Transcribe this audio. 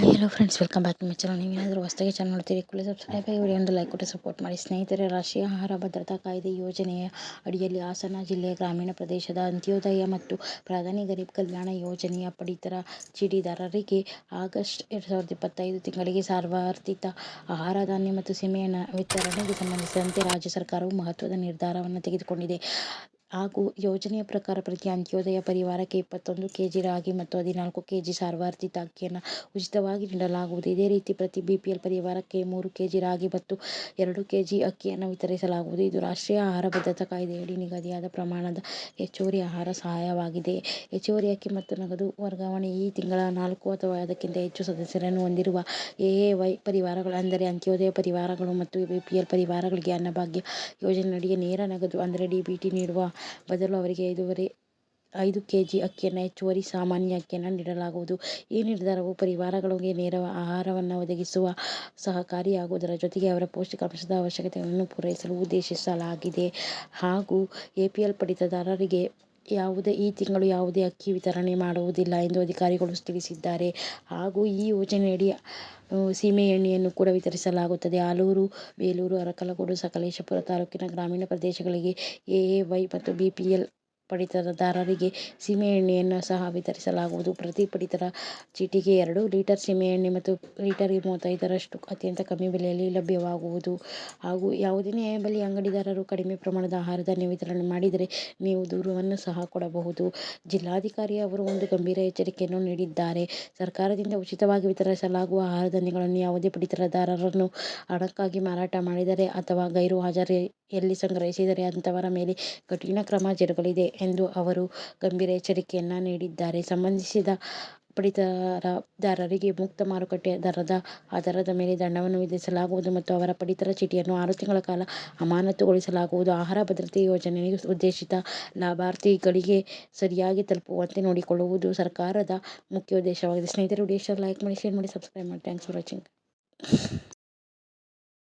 Hi hello friends welcome back my channel ನೀವೇನಾದರೂ ಹೊಸದಾಗಿ channel ನೋಡ್ತೀರಿ ಕೂಡಲೇ ಸಬ್ಸ್ಕ್ರೈಬ್ ಆಗಿ ಒಂದು ಲೈಕ್ ಕೊಟ್ಟು ಸಪೋರ್ಟ್ ಮಾಡಿ. ಸ್ನೇಹಿತರೆ, ರಾಷ್ಟ್ರೀಯ ಆಹಾರ ಭದ್ರತಾ ಕಾಯ್ದೆ ಯೋಜನೆಯ ಅಡಿಯಲ್ಲಿ ಹಾಸನ ಜಿಲ್ಲೆಯ ಗ್ರಾಮೀಣ ಪ್ರದೇಶದ ಅಂತ್ಯೋದಯ ಮತ್ತು ಪ್ರಧಾನಿ ಗರೀಬ್ ಕಲ್ಯಾಣ ಯೋಜನೆಯ ಪಡಿತರ ಚೀಟಿದಾರರಿಗೆ ಆಗಸ್ಟ್ ಎರಡು ಸಾವಿರದ ಇಪ್ಪತ್ತೈದು ತಿಂಗಳಿಗೆ ಸಾರ್ವತ್ರಿಕ ಆಹಾರ ಧಾನ್ಯ ಮತ್ತು ಸೀಮೆಯ ವಿತರಣೆಗೆ ಸಂಬಂಧಿಸಿದಂತೆ ರಾಜ್ಯ ಸರ್ಕಾರವು ಮಹತ್ವದ ನಿರ್ಧಾರವನ್ನು ತೆಗೆದುಕೊಂಡಿದೆ. ಹಾಗೂ ಯೋಜನೆಯ ಪ್ರಕಾರ ಪ್ರತಿ ಅಂತ್ಯೋದಯ ಪರಿವಾರಕ್ಕೆ ಇಪ್ಪತ್ತೊಂದು ಕೆಜಿ ರಾಗಿ ಮತ್ತು ಹದಿನಾಲ್ಕು ಕೆಜಿ ಸಾರ್ವಾರ್ಥಿತ ಅಕ್ಕಿಯನ್ನು ಉಚಿತವಾಗಿ ನೀಡಲಾಗುವುದು. ಇದೇ ರೀತಿ ಪ್ರತಿ ಬಿಪಿಎಲ್ ಪರಿವಾರಕ್ಕೆ ಮೂರು ಕೆಜಿ ರಾಗಿ ಮತ್ತು ಎರಡು ಕೆಜಿ ಅಕ್ಕಿಯನ್ನು ವಿತರಿಸಲಾಗುವುದು. ಇದು ರಾಷ್ಟ್ರೀಯ ಆಹಾರ ಭದ್ರತಾ ಕಾಯ್ದೆಯಡಿ ನಿಗದಿಯಾದ ಪ್ರಮಾಣದ ಹೆಚ್ಚುವರಿ ಆಹಾರ ಸಹಾಯವಾಗಿದೆ. ಹೆಚ್ಚುವರಿ ಅಕ್ಕಿ ಮತ್ತು ನಗದು ವರ್ಗಾವಣೆ ಈ ತಿಂಗಳ ನಾಲ್ಕು ಅಥವಾ ಅದಕ್ಕಿಂತ ಹೆಚ್ಚು ಸದಸ್ಯರನ್ನು ಹೊಂದಿರುವ ಎ ವೈ ಪರಿವಾರಗಳು, ಅಂದರೆ ಅಂತ್ಯೋದಯ ಪರಿವಾರಗಳು ಮತ್ತು ಬಿಪಿಎಲ್ ಪರಿವಾರಗಳಿಗೆ ಅನ್ನಭಾಗ್ಯ ಯೋಜನೆಯಡಿಗೆ ನೇರ ನಗದು, ಅಂದರೆ ಡಿಬಿಟಿ ನೀಡುವ ಬದಲು ಅವರಿಗೆ ಐದೂವರೆ, ಐದು ಕೆಜಿ ಅಕ್ಕಿಯನ್ನು ಹೆಚ್ಚುವರಿ ಸಾಮಾನ್ಯ ಅಕ್ಕಿಯನ್ನು ನೀಡಲಾಗುವುದು. ಈ ನಿರ್ಧಾರವು ಪರಿವಾರಗಳಿಗೆ ನೇರ ಆಹಾರವನ್ನು ಒದಗಿಸುವ ಸಹಕಾರಿಯಾಗುವುದರ ಜೊತೆಗೆ ಅವರ ಪೌಷ್ಟಿಕಾಂಶದ ಅವಶ್ಯಕತೆಗಳನ್ನು ಪೂರೈಸಲು ಉದ್ದೇಶಿಸಲಾಗಿದೆ. ಹಾಗೂ ಎಪಿಎಲ್ ಪಡಿತರದಾರರಿಗೆ ಯಾವುದೇ ಈ ತಿಂಗಳು ಯಾವುದೇ ಅಕ್ಕಿ ವಿತರಣೆ ಮಾಡುವುದಿಲ್ಲ ಎಂದು ಅಧಿಕಾರಿಗಳು ತಿಳಿಸಿದ್ದಾರೆ. ಹಾಗೂ ಈ ಯೋಜನೆಯಡಿ ಸೀಮೆ ಎಣ್ಣೆಯನ್ನು ಕೂಡ ವಿತರಿಸಲಾಗುತ್ತದೆ. ಆಲೂರು, ಬೇಲೂರು ಅರಕಲಗೂಡು ಸಕಲೇಶಪುರ ತಾಲೂಕಿನ ಗ್ರಾಮೀಣ ಪ್ರದೇಶಗಳಿಗೆ ಎಎವೈ ಮತ್ತು ಬಿಪಿಎಲ್ ಪಡಿತರದಾರರಿಗೆ ಸೀಮೆಎಣ್ಣೆಯನ್ನು ಸಹ ವಿತರಿಸಲಾಗುವುದು. ಪ್ರತಿ ಪಡಿತರ ಚೀಟಿಗೆ ಎರಡು ಲೀಟರ್ ಸೀಮೆಎಣ್ಣೆ ಮತ್ತು ಲೀಟರ್ಗೆ ಮೂವತ್ತೈದರಷ್ಟು ಅತ್ಯಂತ ಕಮ್ಮಿ ಬೆಲೆಯಲ್ಲಿ ಲಭ್ಯವಾಗುವುದು. ಹಾಗೂ ಯಾವುದೇ ನ್ಯಾಯಬೆಲೆ ಅಂಗಡಿದಾರರು ಕಡಿಮೆ ಪ್ರಮಾಣದ ಆಹಾರ ಧಾನ್ಯ ವಿತರಣೆ ಮಾಡಿದರೆ ನೀವು ದೂರವನ್ನು ಸಹ ಕೊಡಬಹುದು. ಜಿಲ್ಲಾಧಿಕಾರಿ ಅವರು ಒಂದು ಗಂಭೀರ ಎಚ್ಚರಿಕೆಯನ್ನು ನೀಡಿದ್ದಾರೆ. ಸರ್ಕಾರದಿಂದ ಉಚಿತವಾಗಿ ವಿತರಿಸಲಾಗುವ ಆಹಾರ ಧಾನ್ಯಗಳನ್ನು ಯಾವುದೇ ಪಡಿತರದಾರರನ್ನು ಹಣಕ್ಕಾಗಿ ಮಾರಾಟ ಮಾಡಿದರೆ ಅಥವಾ ಗೈರು ಹಾಜರಿಯಲ್ಲಿ ಸಂಗ್ರಹಿಸಿದರೆ ಅಂತವರ ಮೇಲೆ ಕಠಿಣ ಕ್ರಮ ಜರುಗಲಿದೆ. ಎಂದು ಅವರು ಗಂಭೀರ ಎಚ್ಚರಿಕೆಯನ್ನ ನೀಡಿದ್ದಾರೆ. ಸಂಬಂಧಿಸಿದ ಪಡಿತರದಾರರಿಗೆ ಮುಕ್ತ ಮಾರುಕಟ್ಟೆ ದರದ ಆಧಾರದ ಮೇಲೆ ದಂಡವನ್ನು ವಿಧಿಸಲಾಗುವುದು ಮತ್ತು ಅವರ ಪಡಿತರ ಚೀಟಿಯನ್ನು ಆರು ತಿಂಗಳ ಕಾಲ ಅಮಾನತುಗೊಳಿಸಲಾಗುವುದು. ಆಹಾರ ಭದ್ರತೆ ಯೋಜನೆಗೆ ಉದ್ದೇಶಿತ ಲಾಭಾರ್ಥಿಗಳಿಗೆ ಸರಿಯಾಗಿ ತಲುಪುವಂತೆ ನೋಡಿಕೊಳ್ಳುವುದು ಸರ್ಕಾರದ ಮುಖ್ಯ ಉದ್ದೇಶವಾಗಿದೆ. ಸ್ನೇಹಿತರೆ, ವಿಡಿಯೋ ಲೈಕ್ ಮಾಡಿ ಶೇರ್ ಮಾಡಿ ಸಬ್ಸ್ಕ್ರೈಬ್ ಮಾಡಿ. Thanks for watching